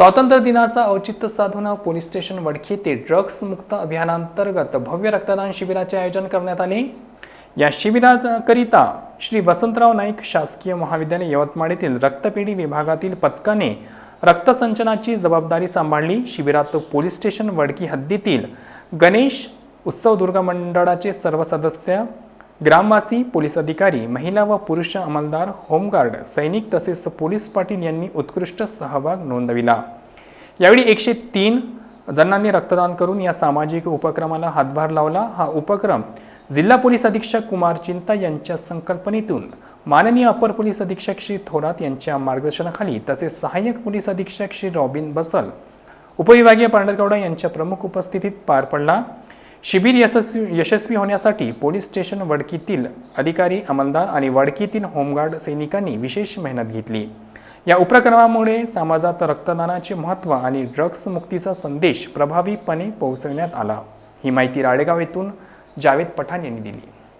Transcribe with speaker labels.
Speaker 1: स्वातंत्र्य दिनाचा औचित्य साधून पोलीस स्टेशन वडखी ते ड्रग्स मुक्त अभियानांतर्गत भव्य रक्तदान शिबिराचे आयोजन करण्यात आले. या शिबिराकरिता श्री वसंतराव नाईक शासकीय महाविद्यालय यवतमाळ येथील रक्तपेढी विभागातील पथकाने रक्तसंचनाची जबाबदारी सांभाळली. शिबिरात पोलीस स्टेशन वडकी हद्दीतील गणेश उत्सव दुर्गा मंडळाचे सर्व सदस्य ग्रामवासी पोलीस अधिकारी महिला व पुरुष अंमलदार होमगार्ड सैनिक तसेच पोलीस पाटील यांनी उत्कृष्ट सहभाग नोंदविला. यावेळी एकशे तीन जणांनी रक्तदान करून या सामाजिक उपक्रमाला हातभार लावला. हा उपक्रम जिल्हा पोलीस अधीक्षक कुमार चिंता यांच्या संकल्पनेतून माननीय अपर पोलीस अधीक्षक श्री थोरात यांच्या मार्गदर्शनाखाली तसेच सहाय्यक पोलीस अधीक्षक श्री रॉबिन बसल उपविभागीय पांढरगौडा यांच्या प्रमुख उपस्थितीत पार पडला. शिबिर यशस्वी यशस्वी होण्यासाठी पोलीस स्टेशन वडकीतील अधिकारी अंमलदार आणि वडकीतील होमगार्ड सैनिकांनी विशेष मेहनत घेतली. या उपक्रमामुळे समाजात रक्तदानाचे महत्त्व आणि ड्रग्स मुक्तीचा संदेश प्रभावीपणे पोहोचवण्यात आला. ही माहिती राळेगाव येथून जावेद पठाण यांनी दिली.